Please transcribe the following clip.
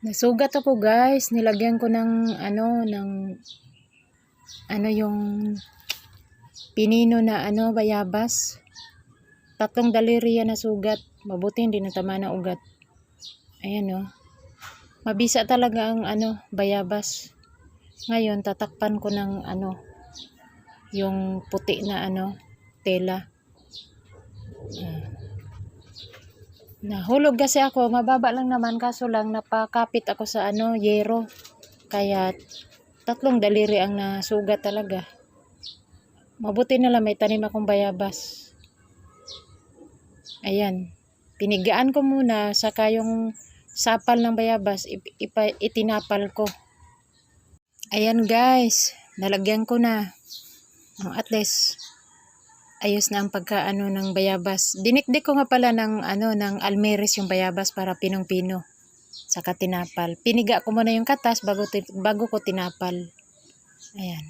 Nasugat ako guys. Nilagyan ko ng ano, ng ano yung pinino na ano, bayabas. Tatlong daliri yan na sugat. Mabuti hindi natama na ugat. Ayan o. Mabisa talaga ang ano, bayabas. Ngayon, tatakpan ko ng ano, yung puti na ano, tela. Nahulog kasi ako, mababa lang naman kaso lang napakapit ako sa ano, yero. Kaya tatlong daliri ang nasugat talaga. Mabuti na lang may tanim akong bayabas. Ayan. Pinigaan ko muna saka yung sapal ng bayabas ip- ipa- itinapal ko. Ayan guys, nalagyan ko na. At least ayos na ang pagkaano ng bayabas. Dinikdik ko nga pala ng ano ng almeris yung bayabas para pinong-pino. Saka tinapal. Piniga ko muna yung katas bago bago ko tinapal. Ayan.